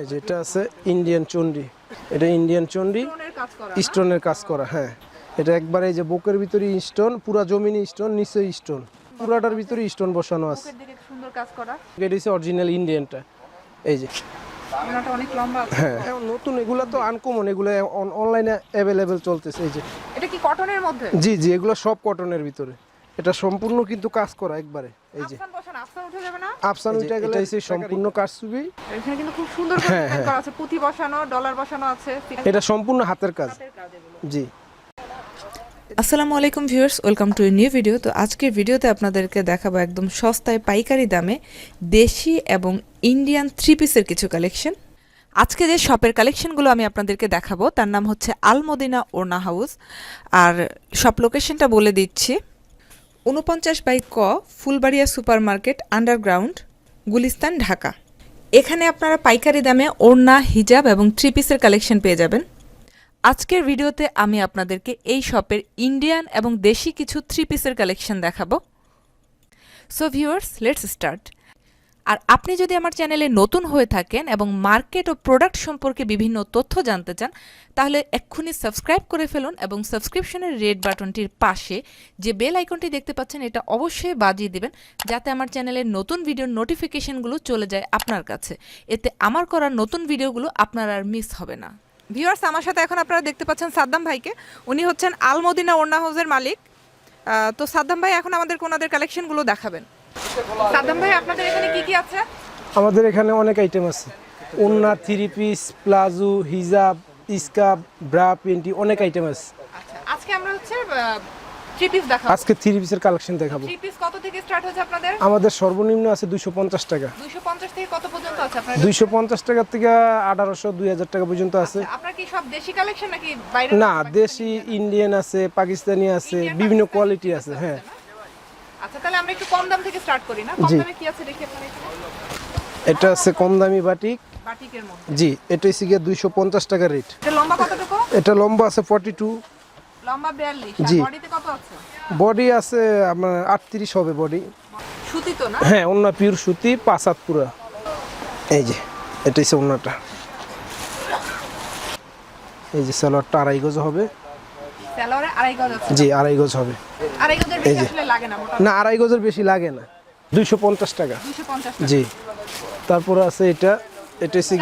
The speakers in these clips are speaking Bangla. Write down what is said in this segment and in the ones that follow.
এই যে এটা আছে ইন্ডিয়ান চন্ডি এটা ইন্ডিয়ান চন্ডি স্টোনের কাজ করা হ্যাঁ। এটা একবারে এই যে বুকের ভিতরে স্টোন পুরা জমিনি স্টোন নিচে স্টোন পুরাটার ভিতরে স্টোন বসানো আছে। বুকের দিকে সুন্দর কাজ করা। এটা হচ্ছে অরিজিনাল ইন্ডিয়ানটা এই যে। ওনাটা অনেক লম্বা হ্যাঁ। নতুন এগুলো তো আনকমন এগুলো অনলাইনে অ্যাভেলেবেল চলতেছে এই যে। এটা কি কটনের মধ্যে? জি জি এগুলো সব কটনের ভিতরে। এটা সম্পূর্ণ কিন্তু কাজ করা একবারে এই যে। আফসান উঠে যাবে না? আফসান উঠে গেলে হচ্ছে সম্পূর্ণ এখানে কিন্তু খুব সুন্দর করে হ্যাঁ, হ্যাঁ। করা আছে পুঁথি বসানো ডলার বসানো আছে এটা সম্পূর্ণ হাতের কাজ। হাতের কাজ এগুলো। জি। আসসালামু আলাইকুম viewers welcome to new video. তো আজকের ভিডিওতে আপনাদেরকে দেখাবো একদম সস্তায় পাইকারি দামে দেশি এবং ইন্ডিয়ান থ্রি পিসের কিছু কালেকশন আজকে যে শপের কালেকশনগুলো আমি আপনাদেরকে দেখাবো তার নাম হচ্ছে আলমদিনা ওরনা হাউস। আর শপ লোকেশনটা বলে দিচ্ছি। উনপঞ্চাশ বাই ক, Fulbaria super market underground, Gulistan, Dhaka. এখানে আপনারা পাইকারি দামে ওড়না, হিজাব এবং থ্রি পিসের কালেকশন পেয়ে যাবেন। আজকের ভিডিওতে আমি আপনাদেরকে এই শপের ইন্ডিয়ান এবং দেশি কিছু থ্রি পিসের কালেকশন দেখাবো। সো ভিউয়ার্স লেটস স্টার্ট আর আপনি যদি আমার চ্যানেলে নতুন হয়ে থাকেন এবং মার্কেট ও প্রোডাক্ট সম্পর্কে বিভিন্ন তথ্য জানতে চান, তাহলে এক্ষুনি সাবস্ক্রাইব করে ফেলুন এবং সাবস্ক্রিপশনের রেড বাটনটির পাশে যে বেল আইকনটি দেখতে পাচ্ছেন, এটা অবশ্যই বাজিয়ে দেবেন যাতে আমার চ্যানেলের নতুন ভিডিওর নোটিফিকেশনগুলো চলে যায় আপনার কাছে। এতে আমার করা নতুন ভিডিওগুলো আপনার আর মিস হবে না। ভিউয়ার্স, আমার সাথে এখন আপনারা দেখতে পাচ্ছেন সাদ্দাম ভাইকে। উনি হচ্ছেন আলমদিনা ওড়না হাউসের মালিক। তো সাদ্দাম ভাই, এখন আমাদের ওনাদের কালেকশনগুলো দেখাবেন। সাদ্দাম ভাই আপনাদের এখানে কি কি আছে? আমাদের এখানে অনেক আইটেম আছে। ওন্না থ্রি পিস প্লাজো হিজাব স্কার্ফ ব্রা পেন্টি অনেক আইটেম আছে। আচ্ছা আজকে আমরা হচ্ছে থ্রি পিস দেখাবো। আজকে থ্রি পিসের কালেকশন দেখাবো। থ্রি পিস কত থেকে স্টার্ট হচ্ছে আপনাদের? আমাদের সর্বনিম্ন আছে দুইশো পঞ্চাশ টাকা। দুইশো পঞ্চাশ থেকে কত পর্যন্ত আছে আপনাদের? দুইশো পঞ্চাশ টাকা থেকে পর্যন্ত আছে। আপনার কি সব দেশি কালেকশন নাকি বাইরে না দেশি ইন্ডিয়ান আছে পাকিস্তানি আছে বিভিন্ন কোয়ালিটি আছে হ্যাঁ। আচ্ছা তাহলে আমরা একটু কম দাম থেকে স্টার্ট করি না? কম দামে কি আছে দেখি আপনার এটা আছে কম দামি বাটিক। বাটিকের মধ্যে। জি এটা হচ্ছে গিয়ে দুইশো পঞ্চাশ টাকা রেট এটা লম্বা কতটুকু? এটা লম্বা আছে ফর্টি টু লম্বা বিয়াল্লিশ। জি। বডিতে কত আছে? বডি আছে আপনার আটত্রিশ হবে বডি। সুতি তো না? হ্যাঁ অন্য পিওর সুতি পাঁচ হাত পুরা। এই যে এটা হচ্ছে অন্যটা এই যে সালোয়ারটা আড়াই গজ হবে। সালোয়ারে আড়াই গজ আছে। জি আড়াই গজ হবে। আড়াই গজের বেশি আসলে লাগে না আড়াই গজের বেশি লাগে না। দুইশো পঞ্চাশ টাকা। জি। তারপরে আছে এটা। এটা হচ্ছে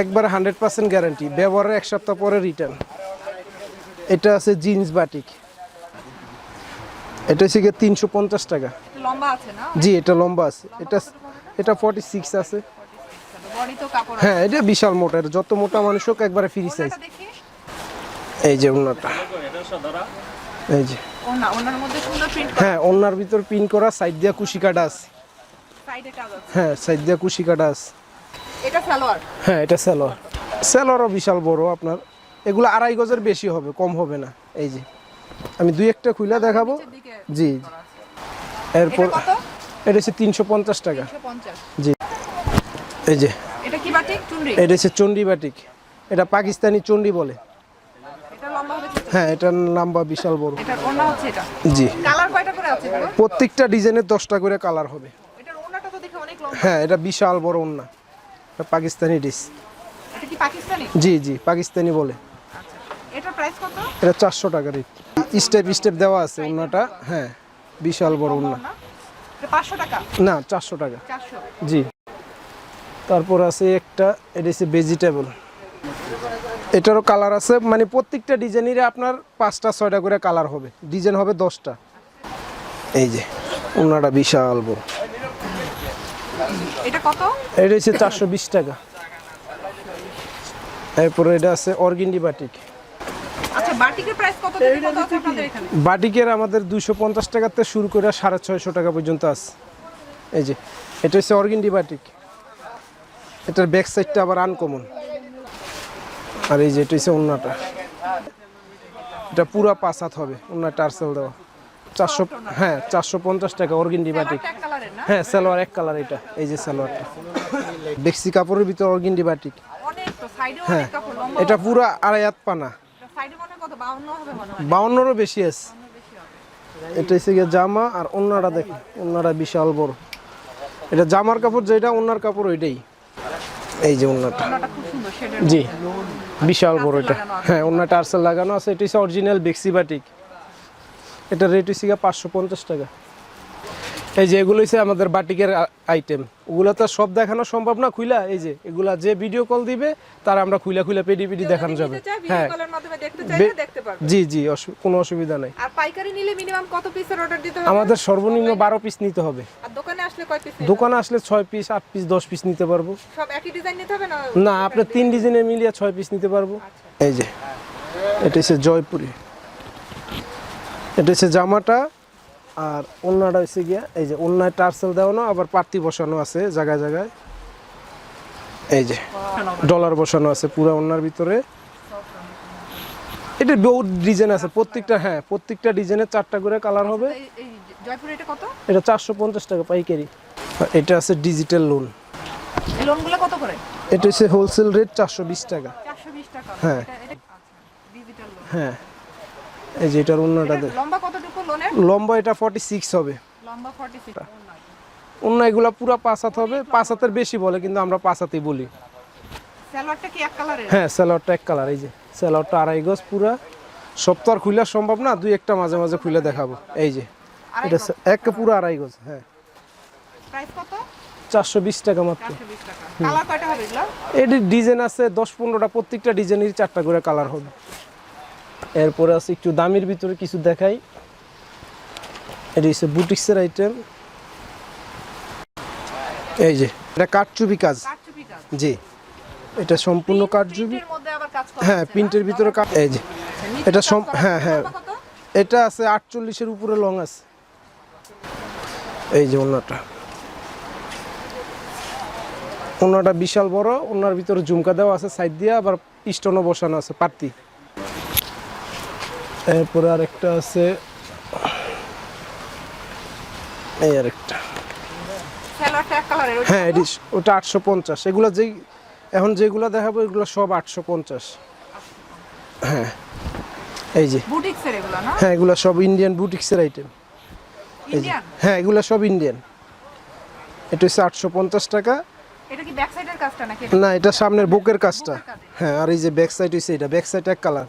একবার হান্ড্রেড পার্সেন্ট গ্যারান্টি। ব্যবহারের এক সপ্তাহ পরে রিটার্ন। এটা আছে জিন্স বাটিক। এটা হচ্ছে গিয়ে তিনশো পঞ্চাশ টাকা। লম্বা আছে না? জি এটা লম্বা আছে। এটা এটা ফর্টি সিক্স আছে হ্যাঁ এটা বিশাল মোটা। যত মোটা মানুষ হোক একবারে ফ্রি সাইজ এই যে ওনাটা এই যে। হ্যাঁ ওনার ভিতর পিন করা সাইড দিয়া কুশি কাটা আছে। হ্যাঁ সাইড দিয়া কুশি কাটা আছে। এটা সালোয়ার? হ্যাঁ এটা স্যালোয়ার স্যালোয়ারও বিশাল বড় আপনার। এগুলো আড়াই গজের বেশি হবে কম হবে না। এই যে। আমি দুই একটা খুলে দেখাবো। জি এরপর এটা হচ্ছে তিনশো পঞ্চাশ টাকা। জি। এই যে। এটা বাটিক? এটা হচ্ছে চণ্ডী বাটিক। এটা পাকিস্তানি চণ্ডী বলে এটা লম্বা হবে ছোট। হ্যাঁ এটার নাম্বা বিশাল বড়। এটার ওনা হচ্ছে এটা। জি। কালার কয়টা করে আছে প্রত্যেকটা ডিজাইনের দশটা করে কালার হবে। এটার ওনাটা তো দেখে অনেক লম্বা। হ্যাঁ এটা বিশাল বড় ওন্না এটা পাকিস্তানি ডিশ এটা কি পাকিস্তানি? জি জি পাকিস্তানি বলে। আচ্ছা এটার প্রাইস কত? এটা চারশো টাকা রেট স্টেপ স্টেপ দেওয়া আছে ওন্নাটা হ্যাঁ বিশাল বড় ওন্না না এটা 500 টাকা? না চারশো টাকা। 400 জি। তারপর আছে একটা এটা হচ্ছে ভেজিটেবল এটারও কালার আছে। মানে প্রত্যেকটা ডিজাইনেরই আপনার পাঁচটা ছয়টা করে কালার হবে। ডিজাইন হবে দশটা। এই যে ওনাটা বিশাল বড়। এটা কত? এটা হচ্ছে চারশো বিশ টাকা। এরপরে এটা আছে অর্গিন্ডি বাটিক। আচ্ছা বাটিকের আমাদের দুশো পঞ্চাশ টাকাতে শুরু করে সাড়ে ছয়শো টাকা পর্যন্ত আছে। এই যে এটা হচ্ছে অর্গিন্ডি বাটিক। এটার ব্যাক সাইডটা আবার আনকমন আর এই যে এটা হচ্ছে অন্যটা এটা পুরা পাঁচ হাত হবে অন্য টার্সেল দেওয়া। চারশো হ্যাঁ চারশো পঞ্চাশ টাকা অর্গিন্ডি বাটিক এক কালারের না? হ্যাঁ সালোয়ার এক কালার এটা এই যে সালোয়ারটা। বেক্সি কাপড়ের ভিতর অর্গিন্ডি বাটিক অনেক তো সাইডেও হ্যাঁ এটা পুরা আড়াই হাত পানা। সাইডে কত 52 হবে বাউন্নরও বেশি আছে। এটা হচ্ছে গিয়ে জামা আর অন্যটা দেখুন অন্যটা বিশাল বড়। এটা জামার কাপড় যেটা অন্যার কাপড় ওইটাই। এই যে ওন্নাটা। ওনাটা খুব সুন্দর শেডের জি। বিশাল বড় এটা। হ্যাঁ ওন্না আর্সেল লাগানো আছে। এটা হচ্ছে অরিজিনাল বেক্সিবাটিক এটা রেট হচ্ছে গিয়ে পাঁচশো পঞ্চাশ টাকা। এই যে এগুলো হচ্ছে আমাদের বাটিকের আইটেম ওগুলো তো সব দেখানো সম্ভব না খুইলা এই যে এগুলা যে ভিডিও কল দিবে তার আমরা খুইলা খুইলা পেডি পেডি দেখানো যাবে। হ্যাঁ। কলের মাধ্যমে দেখতে চাইলে দেখতে পারবে। জি জি কোনো অসুবিধা নাই। আর পাইকারি নিলে মিনিমাম কত পিসের অর্ডার দিতে হবে? আমাদের সর্বনিম্ন বারো পিস নিতে হবে। আর দোকানে আসলে কয় পিস দোকানে আসলে ছয় পিস আট পিস দশ পিস নিতে পারব। সব একই ডিজাইন নিতে হবে না না আপনার তিন ডিজাইনের মিলিয়ে ছয় পিস নিতে পারব। এই যে এটা হচ্ছে জয়পুরি। এটা হচ্ছে জামাটা আর ওন্নাটা হচ্ছে গিয়া এই যে ওন্নায় টার্সেল দেওয়ানো আবার পাত্তি বসানো আছে জায়গায় জায়গায়। এই যে ডলার বসানো আছে পুরো ওন্নার ভিতরে। এটা বহুত ডিজাইন আছে প্রত্যেকটা হ্যাঁ প্রত্যেকটা ডিজাইনের চারটা করে কালার হবে। এটা এটা চারশো পঞ্চাশ টাকা পাইকারি। এটা আছে ডিজিটাল লোন। লোনগুলো কত করে? এটা হচ্ছে হোলসেল রেট চারশো বিশ টাকা। হ্যাঁ। লোন। হ্যাঁ। এই যে এটার অন্যটা লম্বা কতটুকু লোনের? লম্বা এটা ফর্টি সিক্স হবে। লম্বা 46 অন্য এগুলা পুরো পাঁচ হাত হবে। পাঁচ হাতের বেশি বলে কিন্তু আমরা পাঁচ হাতেই বলি। সালোয়ারটা কি এক কালারের? হ্যাঁ স্যালোয়ারটা এক কালার এই যে। স্যালোয়ারটা আড়াই গজ পুরা। আর খুলে সম্ভব না দুই একটা মাঝে মাঝে খুলে দেখাবো। এই যে এটা এক পুরো আড়াই গজ হ্যাঁ। প্রাইস কত? চারশো বিশ টাকা মাত্র। 420 টাকা। কালার কয়টা হবে এগুলো? এটির ডিজাইন আছে দশ পনেরোটা প্রত্যেকটা ডিজাইনের চারটা করে কালার হবে। এরপরে আছে একটু দামের ভিতরে কিছু দেখাই। এটা হচ্ছে বুটিক্সের আইটেম এই যে এটা কাঠচুবি কাজ। জি এটা সম্পূর্ণ কাঠচুবি হ্যাঁ প্রিন্টের ভিতরে এই যে এটা সম হ্যাঁ হ্যাঁ। এটা আছে আটচল্লিশের উপরে লং আছে। এই যে ওনাটা। ওনাটা বিশাল বড় ওনার ভিতরে ঝুমকা দেওয়া আছে সাইড দিয়ে আবার স্টোনও বসানো আছে পাতি এরপরে আরেকটা আছে। এই আরেকটা। হ্যাঁ এটি ওটা আটশো পঞ্চাশ। এগুলো যেই এখন যেগুলো দেখাবো এগুলো সব আটশো পঞ্চাশ। হ্যাঁ এই যে। হ্যাঁ এগুলো সব ইন্ডিয়ান বুটিক্সের আইটেম এই যে। হ্যাঁ এগুলো সব ইন্ডিয়ান। এটা হচ্ছে আটশো পঞ্চাশ টাকা। না এটা সামনের বুকের কাজটা। হ্যাঁ আর এই যে ব্যাক সাইড হচ্ছে এটা। ব্যাক সাইড এক কালার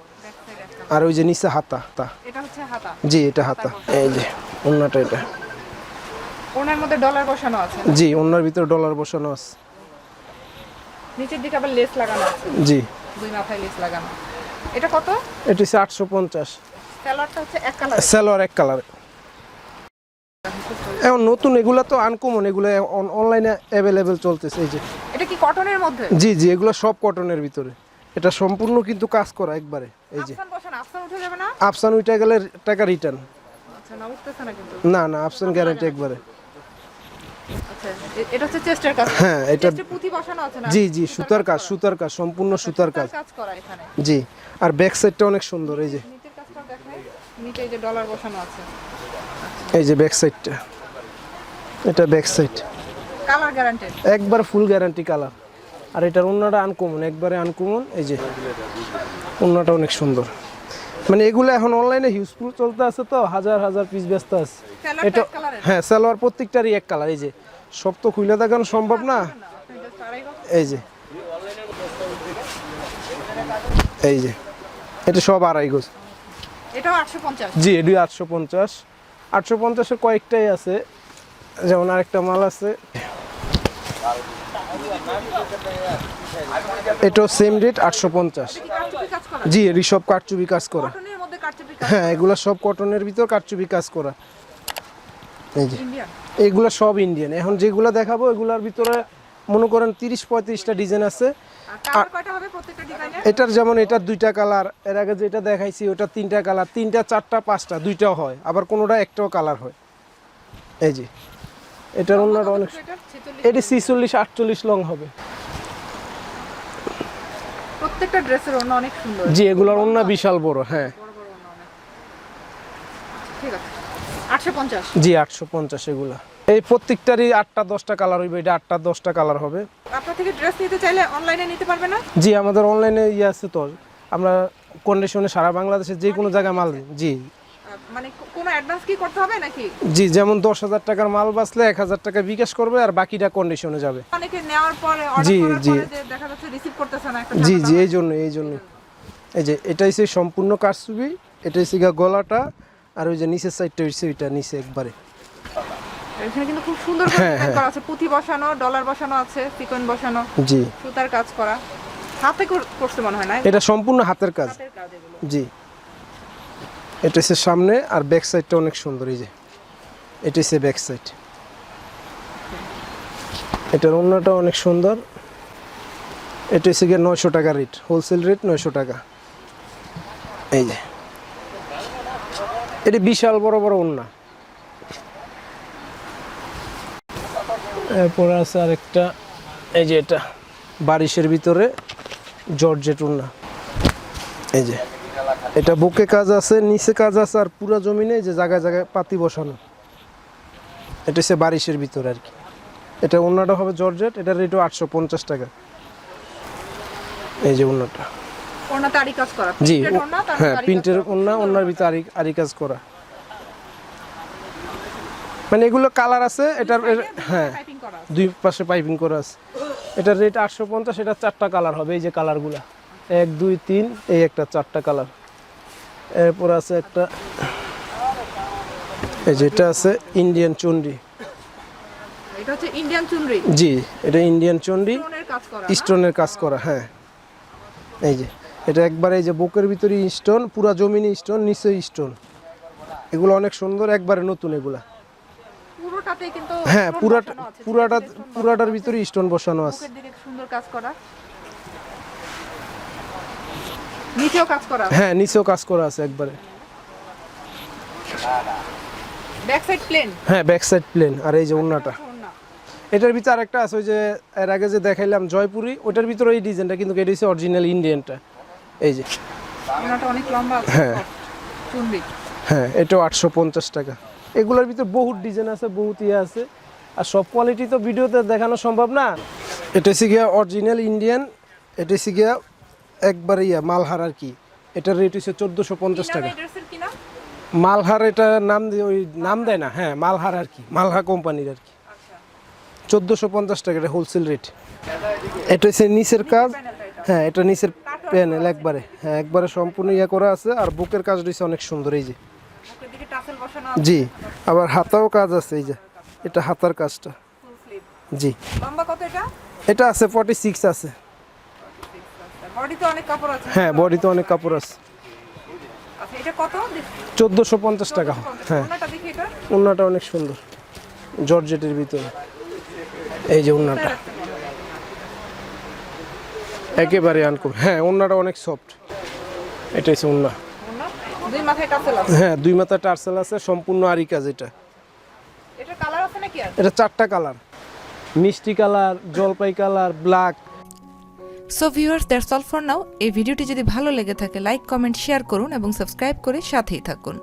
আর ওই যে নিচে হাতা তা। এটা হচ্ছে হাতা? জি এটা হাতা। এই যে অন্যটা এটা। ওনার মধ্যে ডলার বসানো আছে? জি অন্যর ভিতরে ডলার বসানো আছে। নিচের দিকে আবার লেস লাগানো আছে? জি। দুই মাথায় লেস লাগানো। এটা কত? এটা হচ্ছে আটশো পঞ্চাশ। সালোয়ারটা হচ্ছে এক কালার স্যালোয়ার এক কালার এখন নতুন এগুলো তো আনকমন এগুলো অনলাইনে অ্যাভেলেবেল চলতেছে এই যে। এটা কি কটনের মধ্যে? জি জি এগুলো সব কটনের ভিতরে। এটা সম্পূর্ণ কিন্তু কাজ করা একবারে এই যে। আফসান উঠে গেলে টাকা রিটার্ন আচ্ছা না না আফসান গ্যারান্টি একবারে। আচ্ছা এটা হচ্ছে চেস্টের কাজ। হ্যাঁ এটা চেস্টে বসানো আছে না? জি জি সুতার কাজ সুতার কাজ সম্পূর্ণ সুতার কাজ। কাজ করা এখানে। জি আর ব্যাক সাইডটা অনেক সুন্দর এই যে। নিচের কাজটা দেখাই নিচে এই যে ডলার বসানো আছে। এই যে ব্যাক সাইডটা এটা ব্যাক সাইড কালার গ্যারান্টেড একবার ফুল গ্যারান্টি কালার আর এটার অন্যটা আনকমন একবারে আনকমন এই যে অন্যটা অনেক সুন্দর। মানে এগুলো এখন অনলাইনে হিউজফুল চলতে আছে তো হাজার হাজার পিস ব্যস্ত আছে। এটা হ্যাঁ সালোয়ার প্রত্যেকটারই এক কালার এই যে। সব তো খুলে দেখানো সম্ভব না? এই যে। এই যে। এটা সব আড়াই গোজ। জি এডি আটশো পঞ্চাশ। আটশো পঞ্চাশের কয়েকটাই আছে। যেমন আরেকটা মাল আছে। এটাও সেম রেট আটশো পঞ্চাশ। জি এডি সব কারচুপি কাজ করা। হ্যাঁ এগুলো সব কটনের ভিতর কারচুপি কাজ করা। এই যে এগুলো সব ইন্ডিয়ান এখন যেগুলো দেখাবো এগুলোর ভিতরে মনে করেন তিরিশ পঁয়ত্রিশটা ডিজাইন আছে। এটার যেমন এটার দুইটা কালার। এর আগে যেটা দেখাইছি ওটা তিনটা কালার। তিনটা চারটা পাঁচটা দুইটাও হয়। আবার কোনোটা একটাও কালার হয়। এই যে এটার অন্যটা অনেক এটা ছেচল্লিশ আটচল্লিশ লং হবে। প্রত্যেকটা ড্রেসের অন্য অনেক সুন্দর। জি এগুলোর অন্য বিশাল বড় হ্যাঁ। ঠিক আছে। জি এগুলা। এই প্রত্যেকটারই আটটা দশটা কালার হইবে এটা আটটা দশটা কালার হবে। আপনার থেকে ড্রেস নিতে চাইলে অনলাইনে নিতে পারবে না? জি আমাদের অনলাইনে ইয়ে আছে তো। আমরা কন্ডিশনে সারা বাংলাদেশে যে কোনো জায়গায় মাল। জি। মানে কোনো অ্যাডভান্স কি করতে হবে নাকি? জি যেমন দশ হাজার টাকার মাল বাঁচলে এক হাজার টাকা বিকাশ করবে আর বাকিটা কন্ডিশনে যাবে। অনেকে নেওয়ার পরে জি, জি। পরে যে রিসিভ করতেছে না জি জি এই জন্য এই জন্য। এই যে এটা হচ্ছে সম্পূর্ণ কারচুপি এটা হচ্ছে গিয়া গলাটা আর ওই যে নিচের সাইডটা হচ্ছে ওইটা নিচে একবারে। এখানে কিন্তু খুব সুন্দর করে হ্যাঁ, হ্যাঁ। করা আছে। পুঁথি বসানো ডলার বসানো আছে সিকোয়েন্স বসানো জি। সুতার কাজ করা। হাতে কর- করছে মনে হয় না? এটা সম্পূর্ণ হাতের কাজ। জি। এটা হচ্ছে সামনে আর ব্যাক সাইডটা অনেক সুন্দর, এই যে। এটা হচ্ছে ব্যাক সাইড এটার অন্যটা অনেক সুন্দর। এটা হচ্ছে গিয়ে নয়শো টাকা রেট হোলসেল রেট নয়শো টাকা। এই যে। এটা বিশাল বড় বড় ওন্না এরপর আছে আরেকটা, এই যে এটা, বারিশের ভিতরে জর্জেট ওন্না এই যে। এটা বুকে কাজ আছে নিচে কাজ আছে আর পুরো জমিনে যে জায়গায় জায়গায় পাতি বসানো। এটা হচ্ছে বারিশের ভিতরে আর কি। এটা অন্যটা হবে জর্জেট এটার রেটও আটশো পঞ্চাশ টাকা। এই যে অন্যটা জি হ্যাঁ প্রিন্টের। অন্য অন্যার ভিতরে আরি আরি কাজ করা। মানে এগুলো কালার আছে এটার হ্যাঁ। দুই পাশে পাইপিং করা আছে। এটার রেট আটশো পঞ্চাশ এটা চারটা কালার হবে এই যে কালারগুলা। এক দুই তিন এই একটা চারটা কালার। এরপর আছে একটা এই যে এটা আছে ইন্ডিয়ান চন্ডি এটা হচ্ছে ইন্ডিয়ান চুনরি? জি এটা ইন্ডিয়ান চন্ডি স্টোনের কাজ করা স্টোনের কাজ করা হ্যাঁ। এই যে এটা একবারে এই যে বুকের ভিতরে স্টোন পুরা জমিনে স্টোন নিচে স্টোন। এগুলো অনেক সুন্দর একবারে নতুন এগুলা। হ্যাঁ পুরাটা পুরাটা পুরাটার ভিতরে স্টোন বসানো আছে, সুন্দর কাজ করা। নিচেও কাজ করা হ্যাঁ নিচেও কাজ করা আছে একবারে। ব্যাক সাইড প্লেন হ্যাঁ ব্যাক সাইড প্লেন আর এই যে ওন্নাটা এটার ভিতরে আরেকটা আছে ওই যে এর আগে যে দেখাইলাম জয়পুরি ওটার ভিতরে এই ডিজাইনটা কিন্তু এটা হচ্ছে অরিজিনাল ইন্ডিয়ানটা এই যে। ওনাটা অনেক লম্বা আছে হ্যাঁ। হ্যাঁ এটাও আটশো পঞ্চাশ টাকা। এগুলোর ভিতরে বহুত ডিজাইন আছে বহুত ইয়ে আছে। আর সব কোয়ালিটি তো ভিডিওতে দেখানো সম্ভব না। এটা হচ্ছে গিয়া অরিজিনাল ইন্ডিয়ান এটা হচ্ছে গিয়া একবার ইয়া মালহার আর কি। এটার রেট হচ্ছে চোদ্দোশো পঞ্চাশ টাকা। মালহার এটা নাম ওই নাম দেয় না হ্যাঁ মালহার আর কি মালহা কোম্পানির আর কি। চোদ্দোশো পঞ্চাশ টাকা এটা হোলসেল রেট এটা হচ্ছে নিচের কাজ হ্যাঁ এটা নিচের প্যানেল একবারে। হ্যাঁ একবারে সম্পূর্ণ ইয়ে করা আছে আর বুকের কাজ রয়েছে অনেক সুন্দর এই যে। জি আবার হাতাও কাজ আছে এই যে। এটা হাতার কাজটা। জি। এটা? এটা আছে ফর্টি সিক্স আছে। বডিতে অনেক কাপড় আছে। হ্যাঁ বডিতে অনেক কাপড় আছে। আচ্ছা এটা কত? চোদ্দোশো পঞ্চাশ টাকা। হ্যাঁ। ওনাটা দেখি এটা। উন্নাটা অনেক সুন্দর। জর্জেটের ভিতরে। এই যে উন্নাটা একেবারে আনকম হ্যাঁ উন্নাটা অনেক সফট। এটা হচ্ছে উন্না হ্যাঁ দুই মাথা টার্সেল আছে সম্পূর্ণ আরি কাজ এটা এটা কালার আছে নাকি আর? এটা চারটা কালার। মিষ্টি কালার জলপাই colour black. So viewers that's all for now এই ভিডিওটি যদি ভালো লেগে থাকে লাইক কমেন্ট শেয়ার করুন এবং সাবস্ক্রাইব করে সাথেই থাকুন।